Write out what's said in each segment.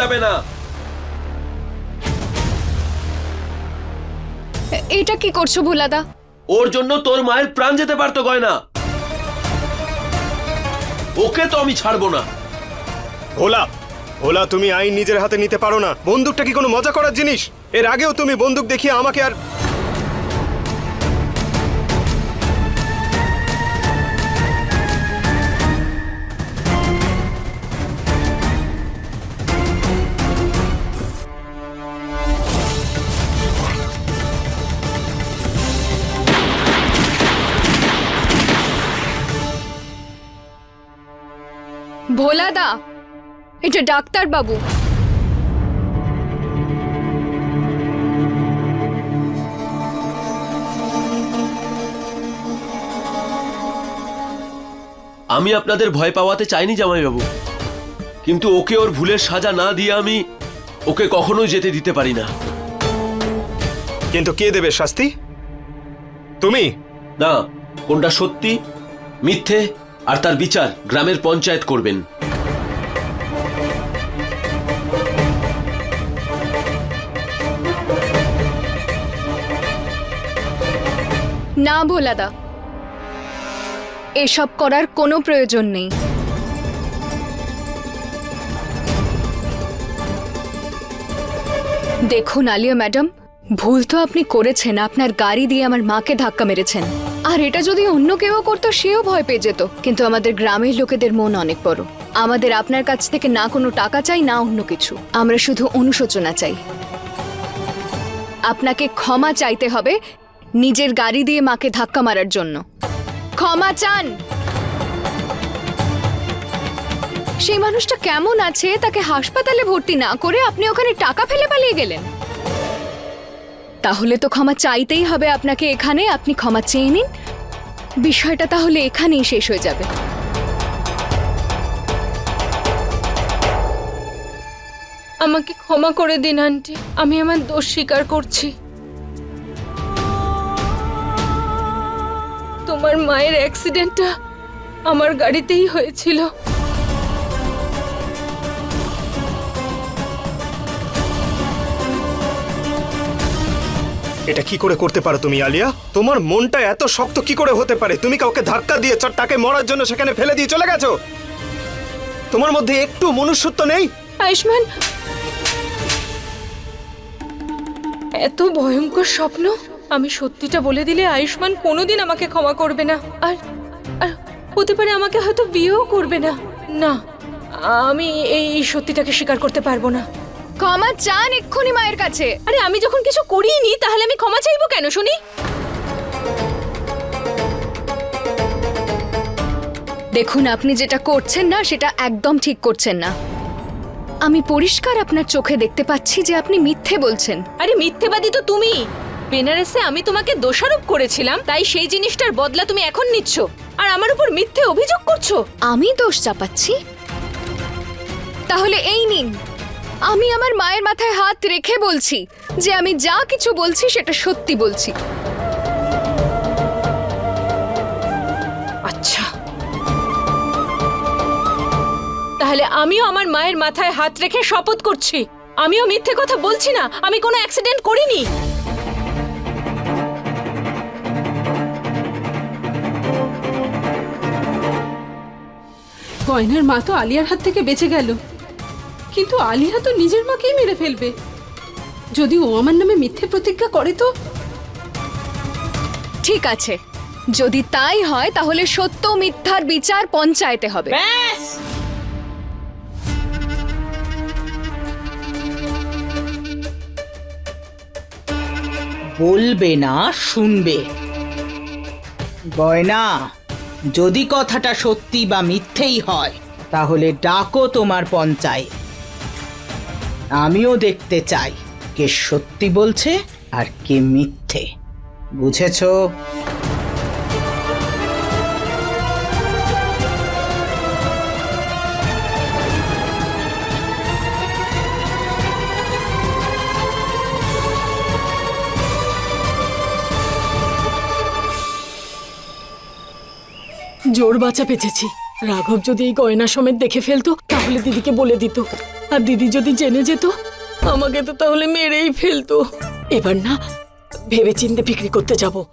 যাবে না। এটা কি করছ ভোলাদা? ওর জন্য তোর মায়ের প্রাণ যেতে পারতো গয়না। ওকে তো আমি ছাড়বো না। ভোলা ভোলা তুমি আইন নিজের হাতে নিতে পারো না। বন্দুকটা কি কোনো মজা করার জিনিস? এর আগেও তুমি বন্দুক দেখিয়ে আমাকে আর ভোলাদা এটা ডাক্তার বাবু আমি আপনাদের ভয় পাওয়াতে চাইনি জামাইবাবু কিন্তু ওকে ওর ভুলের সাজা না দিয়ে আমি ওকে কখনোই যেতে দিতে পারি না। কিন্তু কে দেবে শাস্তি? তুমি? না কোনটা সত্যি মিথ্যে আর তার বিচার গ্রামের পঞ্চায়েত করবেন। না ভোলাদা এসব করার কোনো প্রয়োজন নেই। দেখুন আলিয়া ম্যাডাম, ভুল তো আপনি করেছেন, আপনার গাড়ি দিয়ে আমার মাকে ধাক্কা মেরেছেন। আর এটা যদি অন্য কেউ করতো, সেও ভয় পেয়ে যেত। কিন্তু আমাদের গ্রামের লোকেদের মন অনেক বড়। আমাদের আপনার কাছ থেকে না কোনো টাকা চাই, না অন্য কিছু। আমরা শুধু অনুশোচনা চাই। আপনাকে ক্ষমা চাইতে হবে নিজের গাড়ি দিয়ে মাকে ধাক্কা মারার জন্য। ক্ষমা চান। সেই মানুষটা কেমন আছে, তাকে হাসপাতালে ভর্তি না করে আপনি ওখানে টাকা ফেলে পালিয়ে গেলেন? তাহলে তো ক্ষমা চাইতেই হবে আপনাকে এখানে, আপনি ক্ষমা চেয়ে নিন। বিষয়টা তাহলে এখানেই শেষ হয়ে যাবে। আমাকে ক্ষমা করে দিন, আন্টি। আমি আমার দোষ স্বীকার করছি। তোমার মায়ের অ্যাক্সিডেন্টটা আমার গাড়িতেই হয়েছিল। এটা কি করে করতে পারো তুমি আলিয়া? তোমার মনটা এত শক্ত কি করে হতে পারে? তুমি কাউকে ধাক্কা দিয়ে তাকে মরার জন্য সেখানে ফেলে দিয়ে চলে গেছো? তোমার মধ্যে একটু মনুষ্যত্ব নেই? আয়ুষ্মান এত ভয়ঙ্কর স্বপ্ন আমি সত্যিটা বলে দিলে আয়ুষ্মান কোনোদিন আমাকে ক্ষমা করবে না। আর আর হতে পারে আমাকে হয়তো বিয়েও করবে না। না আমি এই সত্যিটাকে স্বীকার করতে পারব না। ক্ষমা চান এক্ষুনি মায়ের কাছে। আরে আমি যখন কিছু করিনি তাহলে আমি ক্ষমা চাইব কেন শুনি? দেখুন আপনি যেটা করছেন না সেটা একদম ঠিক করছেন না। আমি পরিষ্কার আপনার চোখে দেখতে পাচ্ছি যে আপনি মিথ্যে বলছেন। আরে মিথ্যেবাদী তো তুমি! বেনারসে আমি তোমাকে দোষারোপ করেছিলাম তাই সেই জিনিসটার বদলা তুমি এখন নিচ্ছ। আর আমার উপর মিথ্যে অভিযোগ করছ? আমি দোষ চাপাচ্ছি? তাহলে এই নিন। আমি আমার মায়ের মাথায় হাত রেখে বলছি যে আমি যা কিছু বলছি সেটা সত্যি বলছি। আচ্ছা। তাহলে আমিও আমার মায়ের মাথায় হাত রেখে শপথ করছি। আমিও মিথ্যে কথা বলছি না আমি কোনো অ্যাক্সিডেন্ট করিনি। গয়নার মা তো আলিয়ার হাত থেকে বেঁচে গেল। কিন্তু আলিয়া তো নিজের মাকেই মেরে ফেলবে। যদি ও আমার নামে মিথ্যে প্রতিজ্ঞা করে তো? ঠিক আছে। যদি তাই হয় তাহলে সত্য মিথ্যার বিচার পঞ্চায়েতে হবে। বলবে না শুনবে। গয়না যদি কথাটা সত্যি বা মিথ্যেই হয়, তাহলে ডাকো তোমার পঞ্চায়েত আমিও দেখতে চাই কে সত্যি বলছে আর কে মিথ্যে। বুঝেছ? জোর বাঁচা পেঁচেছি। রাঘব যদি এই গয়না সমেত দেখে ফেলতো তাহলে দিদিকে বলে দিত। আর দিদি যদি জেনে যেত আমাকে তো তাহলে মেরেই ফেলতো। এবার না ভেবে চিন্তে বিক্রি করতে যাব।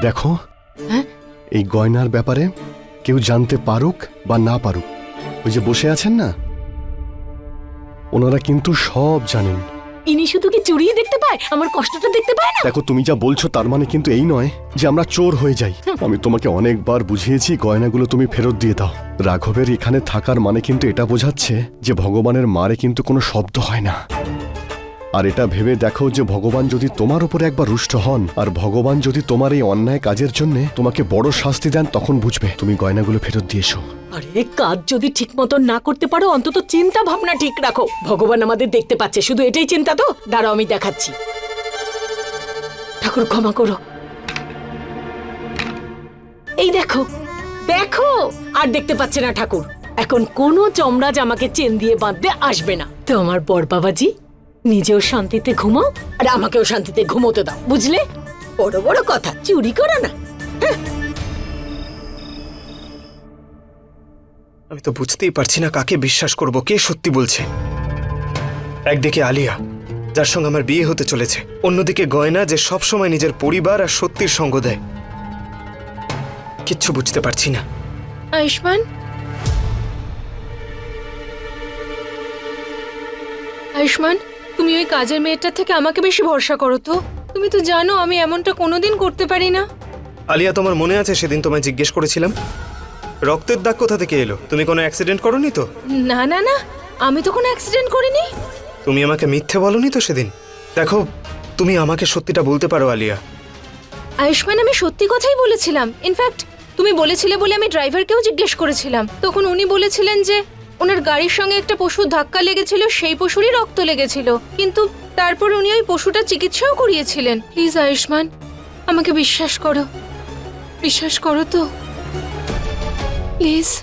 দেখো হ্যাঁ? এই গয়নার ব্যাপারে কেউ জানতে পারুক বা না পারুক। ওই যে বসে আছেন না? ওনারা কিন্তু সব জানেন। ইনি শুধু কি চুরিয়ে দেখতে পায়? আমার কষ্টটা দেখতে পায় না? দেখো তুমি যা বলছো তার মানে কিন্তু এই নয় যে আমরা চোর হয়ে যাই। আমি তোমাকে অনেকবার বুঝিয়েছি গয়নাগুলো তুমি ফেরত দিয়ে দাও। রাঘবের এখানে থাকার মানে কিন্তু এটা বোঝাচ্ছে যে ভগবানের মারে কিন্তু কোনো শব্দ হয় না। আর এটা ভেবে দেখো যে ভগবান যদি তোমার উপরে একবার রুষ্ট হন, আর ভগবান যদি তোমার এই অন্যায় কাজের জন্য তোমাকে বড় শাস্তি দেন, তখন বুঝবে তুমি গয়নাগুলো ফেরত দিয়ে এসো। আরে কাজ যদি ঠিক মতন না করতে পারো, অন্তত চিন্তা ভাবনা ঠিক রাখো। ভগবান আমাদের দেখতে পাচ্ছে, শুধু এটাই চিন্তা তো? দাঁড়াও, আমি দেখাচ্ছি। ঠাকুর, ক্ষমা করো। এই দেখো দেখো, আর দেখতে পাচ্ছে না ঠাকুর। এখন কোনো চমড়াজ আমাকে চেন দিয়ে বাঁধতে আসবে না। তো আমার বর বাবাজি নিজেও শান্তিতে ঘুমাও আর আমাকেও শান্তিতে ঘুমোতে দাও বুঝলে? বড় বড় কথা চুরি করো না। আমি তো বুঝতেই পারছি না কাকে বিশ্বাস করব কে সত্যি বলছে। একদিকে আলিয়া যার সঙ্গে আমার বিয়ে হতে চলেছে অন্যদিকে গয়না যে সবসময় নিজের পরিবার আর সত্যির সঙ্গ দেয়। কিচ্ছু বুঝতে পারছি না। আয়ুষ্মান? আয়ুষ্মান? তুমি ওই কাজের মেয়েটার থেকে আমাকে বেশি ভরসা করো তো। তুমি তো জানো আমি এমনটা কোনোদিন করতে পারি না। আলিয়া তোমার মনে আছে সেদিন তোমায় জিজ্ঞেস করেছিলাম? রক্তের দাগ কোথা থেকে এলো? তুমি কোনো অ্যাক্সিডেন্ট করনি তো? না না না আমি তো কোনো অ্যাক্সিডেন্ট করিনি। তুমি আমাকে মিথ্যে বলনি তো সেদিন? দেখো তুমি আমাকে সত্যিটা বলতে পারো আলিয়া। আয়ুষ্মান আমি সত্যি কথাই বলেছিলাম। ইনফ্যাক্ট তুমি বলেছিলে বলে আমি ড্রাইভারকেও জিজ্ঞেস করেছিলাম। তখন উনি বলেছিলেন যে ওনার গাড়ির সঙ্গে একটা পশুর ধাক্কা লেগেছিল, সেই পশুরই রক্ত লেগেছিল। কিন্তু তারপর উনি ওই পশুটা চিকিৎসাও করিয়েছিলেন। প্লিজ আয়ুষ্মান, আমাকে বিশ্বাস করো। বিশ্বাস করো তো। প্লিজ।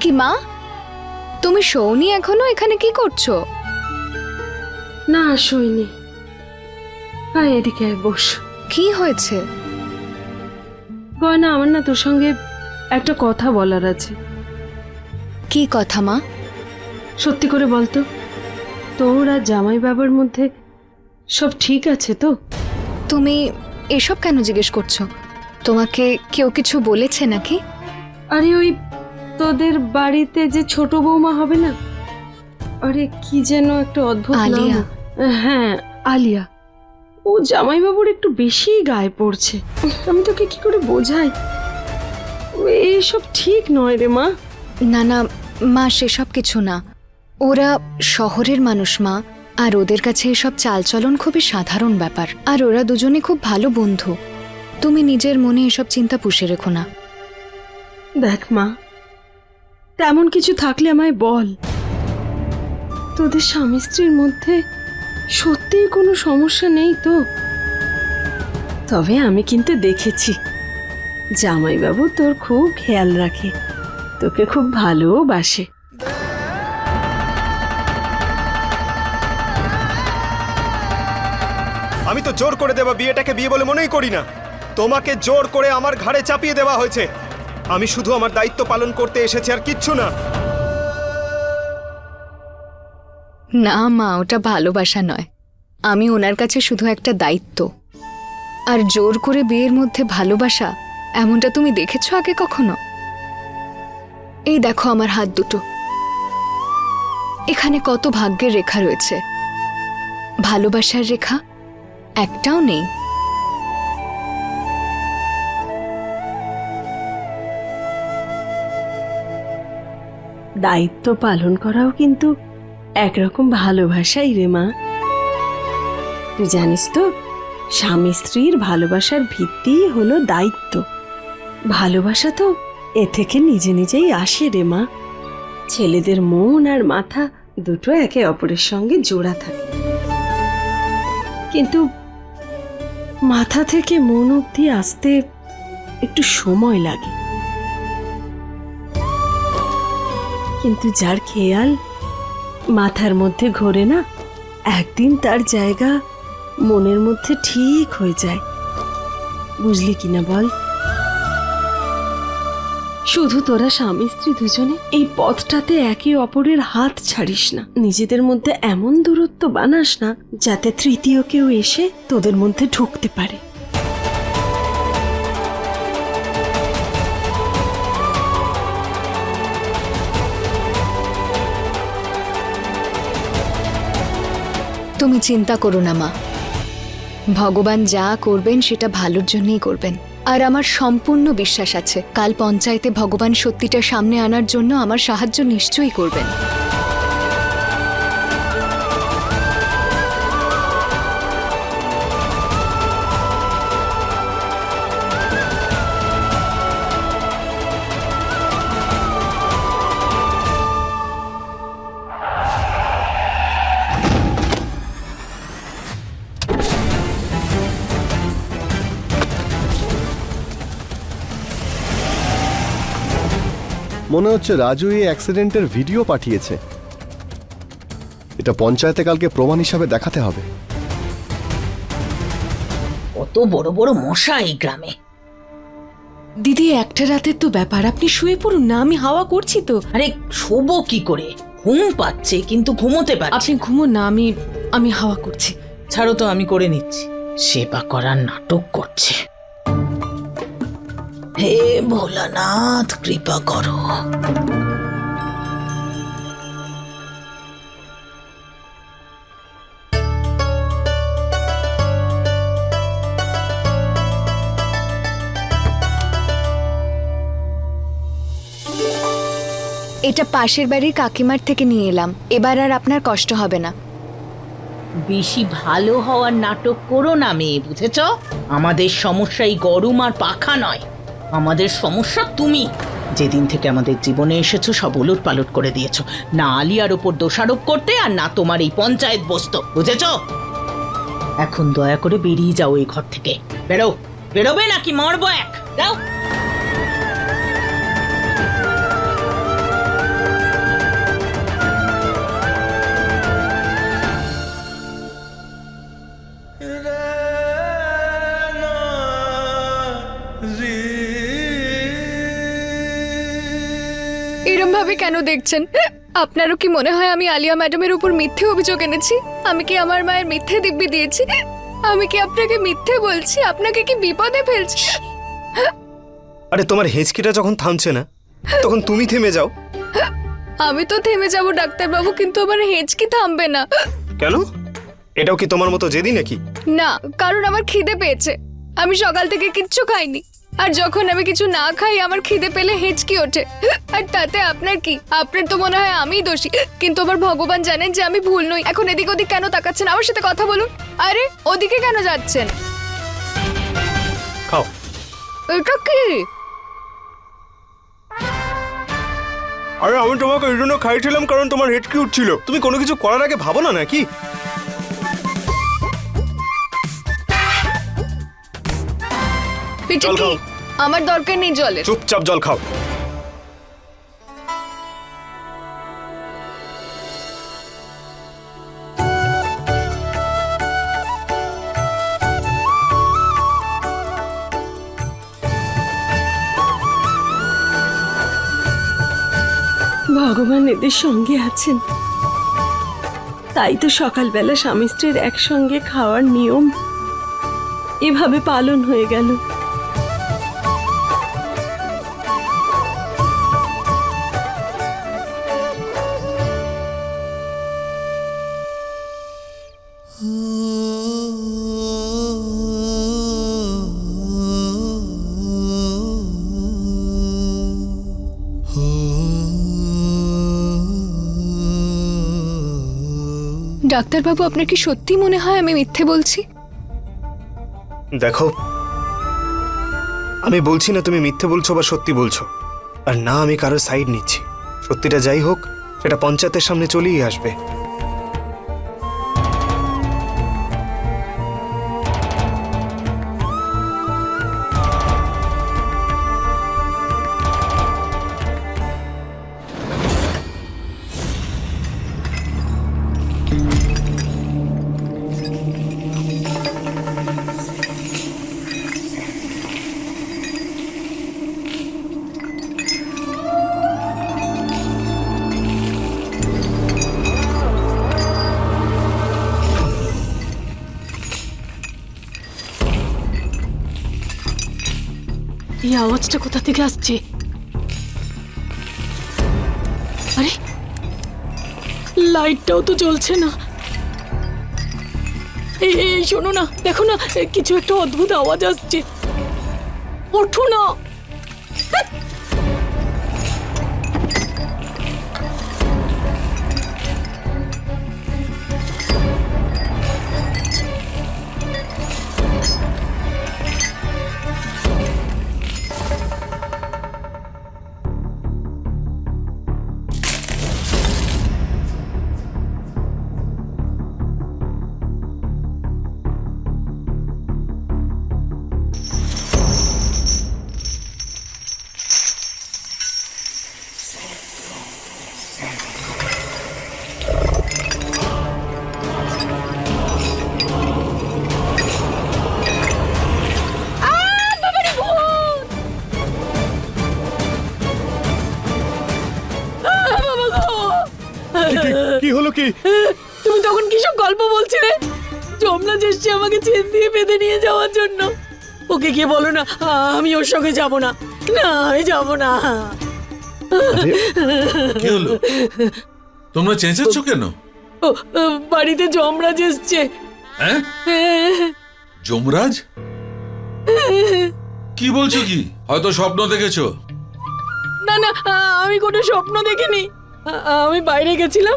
কি মা? তুমি শোনি এখনও? এখানে কি করছ? না শুইনি। হ্যাঁ এদিকে আয়, বস। কি হয়েছে? গয়না আমার না তোর সঙ্গে একটা কথা বলার আছে। কি কথা মা? সত্যি করে বলতো তোর আর জামাই বাবার মধ্যে সব ঠিক আছে তো? তুমি এসব কেন জিজ্ঞেস করছ? তোমাকে কেউ কিছু বলেছে নাকি? আরে ওই তোদের বাড়িতে যে ছোট বৌমা হবে না? আরে কি যেন একটা অদ্ভুত আলিয়া। হ্যাঁ আলিয়া। ও জামাইবাবুর একটু বেশি গায়ে পড়ছে। আমি তোকে কি করে বোঝাই? এইসব ঠিক নয় রে মা। না না মা সেসব কিছু না। ওরা শহরের মানুষ মা। আর ওদের কাছে এসব চালচলন খুবই সাধারণ ব্যাপার। আর ওরা দুজনে খুব ভালো বন্ধু। তুমি নিজের মনে এসব চিন্তা পুষে রেখো না। দেখ মা তেমন কিছু থাকলে আমায় বল। তোদের স্বামী স্ত্রীর মধ্যে সত্যিই কোনো সমস্যা নেই তো? তবে আমি কিন্তু দেখেছি। জামাইবাবু তোর খুব খেয়াল রাখে। তোকে খুব ভালোবাসে আমি তো জোর করে দেওয়া বিয়েটাকে বিয়ে বলে মনেই করি না। তোমাকে জোর করে আমার ঘাড়ে চাপিয়ে দেওয়া হয়েছে। আমি শুধু আমার দায়িত্ব পালন করতে এসেছি আর কিচ্ছু না। না, মা, ওটা ভালোবাসা নয়। আমি ওনার কাছে শুধু একটা দায়িত্ব। আর জোর করে বিয়ের মধ্যে ভালোবাসা, এমনটা তুমি দেখেছ আগে কখনো? এই দেখো আমার হাত দুটো। এখানে কত ভাগ্যের রেখা রয়েছে। ভালোবাসার রেখা একটাও নেই। দায়িত্ব পালন করাও কিন্তু একরকম ভালোবাসাই রে মা। তুই জানিস তো, স্বামী স্ত্রীর ভালোবাসার ভিত্তিই হলো দায়িত্ব। ভালোবাসা তো এ থেকে নিজে নিজেই আসে রে মা। ছেলেদের মন আর মাথা দুটো একে অপরের সঙ্গে জোড়া থাকে। কিন্তু মাথা থেকে মন অবধি আসতে একটু সময় লাগে। কিন্তু যার খেয়াল মাথার মধ্যে ঘোরে না, একদিন তার জায়গা মনের মধ্যে ঠিক হয়ে যায়। বুঝলি কিনা বল? শুধু তোরা স্বামী স্ত্রী দুজনে এই পথটাতে একে অপরের হাত ছাড়িস না। নিজেদের মধ্যে এমন দূরত্ব বানাস না, যাতে তৃতীয় কেউ এসে তোদের মধ্যে ঢুকতে পারে। তুমি চিন্তা করো না, মা। ভগবান যা করবেন, সেটা ভালোর জন্যই করবেন। আর আমার সম্পূর্ণ বিশ্বাস আছে, কাল পঞ্চায়েতে ভগবান সত্যিটা সামনে আনার জন্য আমার সাহায্য নিশ্চয়ই করবেন। মনে হচ্ছে রাজু এই অ্যাক্সিডেন্টের ভিডিও পাঠিয়েছে। এটা পঞ্চায়েতে কালকে প্রমাণ হিসাবে দেখাতে হবে। কত বড় বড় মশা এই গ্রামে। দিদি একটা রাতের তো ব্যাপার। আপনি শুয়ে পড়ুন না আমি হাওয়া করছি তো। আরে শোবো কি করে? ঘুম পাচ্ছে কিন্তু ঘুমোতে পারছি আপনি ঘুমোন না আমি আমি হাওয়া করছি। ছাড়ো তো আমি করে নিচ্ছি। সেবা করার নাটক করছে। হে ভোলানাথ কৃপা করো। এটা পাশের বাড়ির কাকিমার থেকে নিয়ে এলাম। এবার আর আপনার কষ্ট হবে না। বেশি ভালো হওয়ার নাটক করো না মেয়ে বুঝেছ? আমাদের সমস্যা এই গরম আর পাখা নয়। আমাদের সমস্যা তুমি। যেদিন থেকে আমাদের জীবনে এসেছ, সব উলট পালট করে দিয়েছ। না আলিয়ার ওপর দোষারোপ করতে আর না তোমার এই পঞ্চায়েত বসত, বুঝেছ? এখন দয়া করে বেরিয়ে যাও এই ঘর থেকে। বেরো, বেরোবে নাকি? মরবো এক। যাও। দেখছেন? আপনারও কি মনে হয় আমি আলিয়া ম্যাডামের উপর মিথ্যে অভিযোগ এনেছি? আমি কি আমার মায়ের মিথ্যে দিব্যি দিয়েছি? আমি কি আপনাকে মিথ্যে বলছি? আপনাকে কি বিপদে ফেলছি? আরে তোমার হেঁচকিটা যখন থামছে না তখন তুমি থেমে যাও। আমি তো থেমে যাব ডাক্তারবাবু কিন্তু আমার হেঁচকি থামবে না। কেন? এটাও কি তোমার মতো জেদি নাকি? না কারণ আমার খিদে পেয়েছে। আমি সকাল থেকে কিচ্ছু খাইনি। আর যখন আমি কিছু না খাই আমার খিদে পেলে হেঁচকি ওঠে। আর তাতে আপনার কি? আপনার তো মনে হয় আমিই দোষী। কিন্তু আমার ভগবান জানেন যে আমি ভুল নই। এখন এদিক ওদিক কেন তাকাচ্ছেন? আমার সাথে কথা বলুন। আরে ওদিকে কেন যাচ্ছেন? খাও। এটা কি? আরে আমি তোমাকে এই জন্য খাইছিলাম কারণ তোমার হেঁচকি উঠছিল। তুমি কোনো কিছু করার আগে ভাবো না নাকি? এটা কি। আমার দরকার নেই জলের। চুপচাপ জল খাও। ভগবান এদের সঙ্গে আছেন। তাই তো সকালবেলা স্বামী স্ত্রীর একসঙ্গে খাওয়ার নিয়ম এভাবে পালন হয়ে গেল। ডাক্তারবাবু, আপনার কি সত্যি মনে হয় আমি মিথ্যে বলছি? দেখো, আমি বলছি না তুমি মিথ্যে বলছো বা সত্যি বলছো, আর না আমি কারও সাইড নিচ্ছি। সত্যিটা যাই হোক, সেটা পঞ্চায়েতের সামনে চলেই আসবে। আওয়াজটা কোথা থেকে আসছে? আরে লাইটটাও তো জ্বলছে না। এই এই, শোনো না দেখো না কিছু একটা অদ্ভুত আওয়াজ আসছে। ওঠো না। ওকে গিয়ে বলো না আমি ওর সঙ্গে যাব না। না আমি যাব না। কি হলো? তোমরা চেঁচাচ্ছ কেন? ও, ও, বাড়িতে যমরাজ এসছে। হ্যাঁ? যমরাজ? কি বলছো কি? হয়তো স্বপ্ন দেখেছ। না না আ, আমি কোনো স্বপ্ন দেখিনি। আ, আমি বাইরে গেছিলাম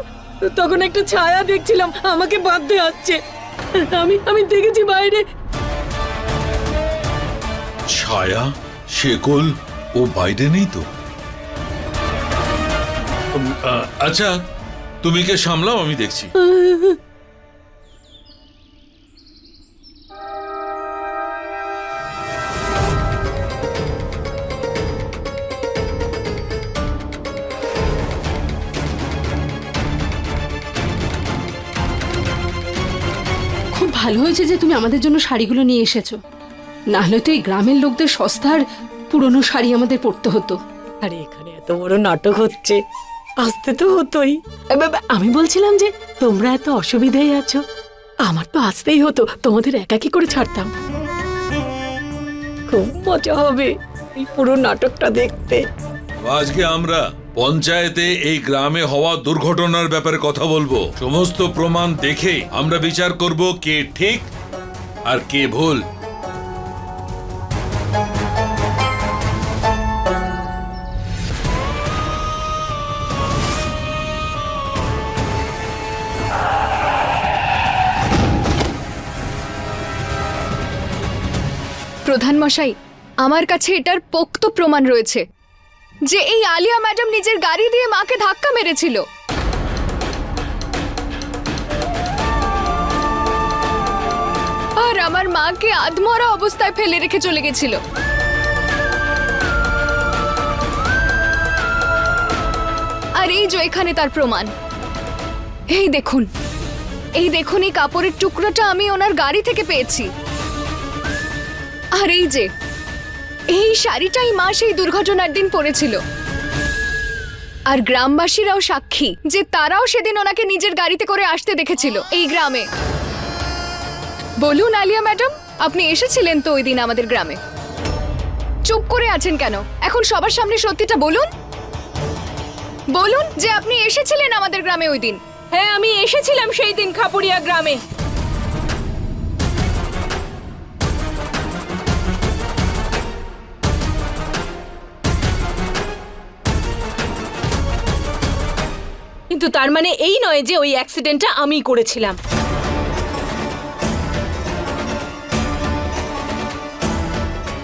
তখন একটা ছায়া দেখছিলাম আমাকে বাঁধতে আসছে। আমি আমি দেখেছি বাইরে ছায়া, শেকল ও বাইরে নেই তো আচ্ছা তুমি কে সামলাও, আমি দেখছি। ভালো হয়েছে যে তুমি আমাদের জন্য শাড়িগুলো নিয়ে এসেছ। না হলে তো এই গ্রামের লোকদের সস্তার পুরনো শাড়ি আমাদের পরতে হতো। আরে এখানে এত বড় নাটক হচ্ছে। আসতে তো হতোই। আমি বলছিলাম যে তোমরা এত অসুবিধায় আছো। আমার তো আসতেই হতো তোমাদের একাকি করে ছাড়তাম। খুব মজা হবে এই পুরো নাটকটা দেখতে। আজকে আমরা পঞ্চায়েতে এই গ্রামে হওয়া দুর্ঘটনার ব্যাপারে কথা বলব। সমস্ত প্রমাণ দেখে আমরা বিচার করব কে ঠিক আর কে ভুল। প্রধান মশাই আমার কাছে এটার পোক্ত প্রমাণ রয়েছে যে এই আলিয়া ম্যাডাম নিজের গাড়ি দিয়ে মাকে ধাক্কা মেরেছিল। আর আমার মাকে আধমরা অবস্থায় ফেলে রেখে চলে গেছিল। আর এই যে এখানে তার প্রমাণ। এই দেখুন এই দেখুন এই কাপড়ের টুকরোটা আমি ওনার গাড়ি থেকে পেয়েছি। আর এই যে, এই শাড়িটাই মা সেই দুর্ঘটনার দিন পরেছিল। আর গ্রামবাসীরাও সাক্ষী যে তারাও সেদিন ওনাকে নিজের গাড়িতে করে আসতে দেখেছিল এই গ্রামে। বলুন আলিয়া ম্যাডাম, আপনি এসেছিলেন তো ওই দিন আমাদের গ্রামে? চুপ করে আছেন কেন? এখন সবার সামনে সত্যিটা বলুন। বলুন যে আপনি এসেছিলেন আমাদের গ্রামে ওই দিন। হ্যাঁ আমি এসেছিলাম সেই দিন খাপুরিয়া গ্রামে। কিন্তু তার মানে এই নয় যে ওই অ্যাক্সিডেন্টটা আমি করেছিলাম।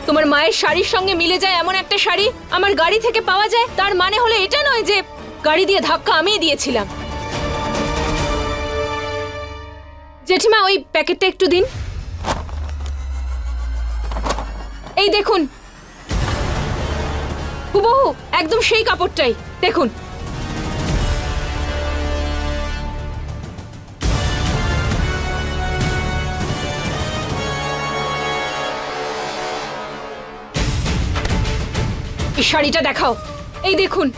তোমার মায়ের শাড়ির সঙ্গে মিলে যায় এমন একটা শাড়ি? আমার গাড়ি থেকে পাওয়া যায়? তার মানে হলো এটা নয় যে গাড়ি দিয়ে ধাক্কা আমিই দিয়েছিলাম। জেঠিমা, ওই প্যাকেটটা একটু দিন। এই দেখুন। হুবহু, একদম সেই কাপড়টাই। দেখুন। এই শাড়িটা দেখাও। এই দেখুন,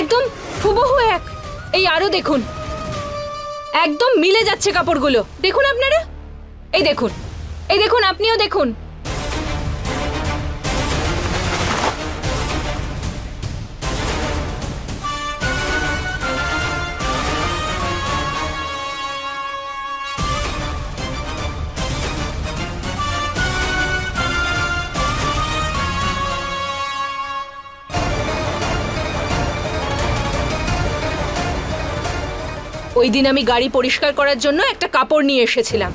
একদম হুবহু এক। এই আরও দেখুন, একদম মিলে যাচ্ছে কাপড়গুলো। দেখুন আপনারা? এই দেখুন এই দেখুন, আপনিও দেখুন। ওই দিন আমি গাড়ি পরিষ্কার করার জন্য একটা কাপড় নিয়ে এসেছিলাম।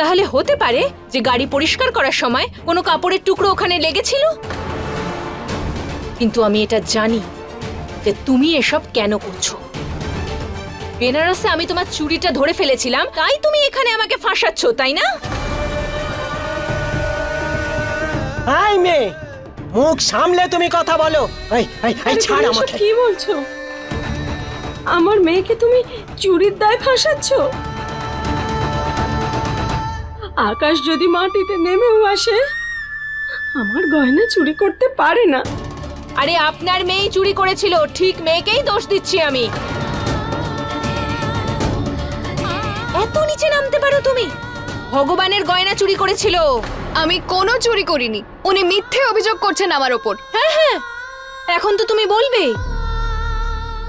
তাহলে হতে পারে যে গাড়ি পরিষ্কার করার সময় কোনো কাপড়ের টুকরো ওখানে লেগেছিল? কিন্তু আমি এটা জানি যে তুমি এসব কেন করছ। বেনারসে আমি তোমার চুরিটা ধরে ফেলেছিলাম তাই তুমি এখানে আমাকে ফাঁসাচ্ছ তাই না? হাই মেয়ে মুখ সামলে তুমি কথা বলো। ছাড় আমাকে। কি বলছো? আমার মেয়েকে তুমি চুরির দায় ফাঁসাচ্ছ? আকাশ যদি মাটিতে নেমেও আসে আমার গয়না চুরি করতে পারে না। আরে আপনার মেয়েই চুরি করেছিল ঠিক মেয়েকেই দোষ দিচ্ছি আমি। এত নিচে নামতে পারো তুমি? ভগবানের গয়না চুরি করেছিল। আমি কোনো চুরি করিনি উনি মিথ্যে অভিযোগ করছেন আমার ওপর। হ্যাঁ হ্যাঁ। এখন তো তুমি বলবে।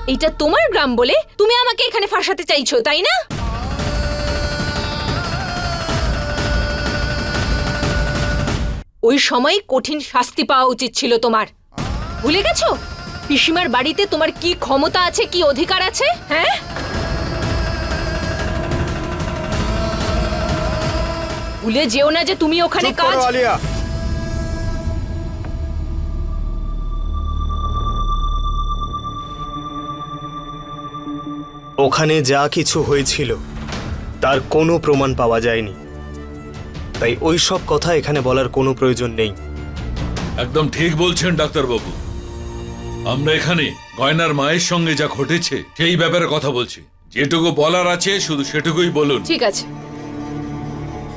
এইটা তোমার গ্রাম বলে তুমি আমাকে এখানে ফাঁসাতে চাইছো তাই না? ওই সময় কঠিন শাস্তি পাওয়া উচিত ছিল তোমার। ভুলে গেছো? পিসিমার বাড়িতে তোমার কি ক্ষমতা আছে কি অধিকার আছে? হ্যাঁ? ভুলে যেও না যে তুমি ওখানে কাজ আলিয়া। ওখানে যা কিছু হয়েছিল তার কোনো প্রমাণ পাওয়া যায়নি। তাই ওই সব কথা এখানে বলার কোনো প্রয়োজন নেই। একদম ঠিক বলছেন ডাক্তারবাবু। আমরা এখানে গয়নার মায়ের সঙ্গে যা ঘটেছে সেই ব্যাপারে কথা বলছি। যেটুকু বলার আছে শুধু সেটুকুই বলুন। ঠিক আছে।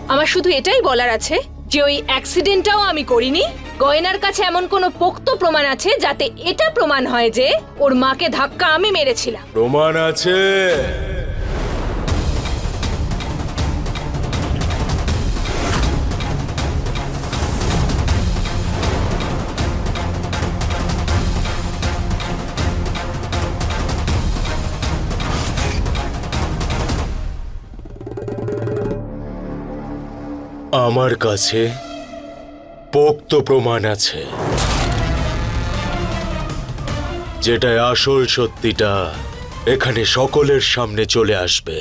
আমার শুধু এটাই বলার আছে যে ওই অ্যাক্সিডেন্টটাও আমি করিনি, গয়নার কাছে এমন কোনো পোক্ত প্রমাণ আছে যাতে এটা প্রমাণ হয় যে ওর মাকে ধাক্কা আমি মেরেছিলাম। প্রমাণ আছে। আমার কাছে পোক্ত প্রমাণ আছে যেটা আসল সত্যিটা এখানে সকলের সামনে চলে আসবে।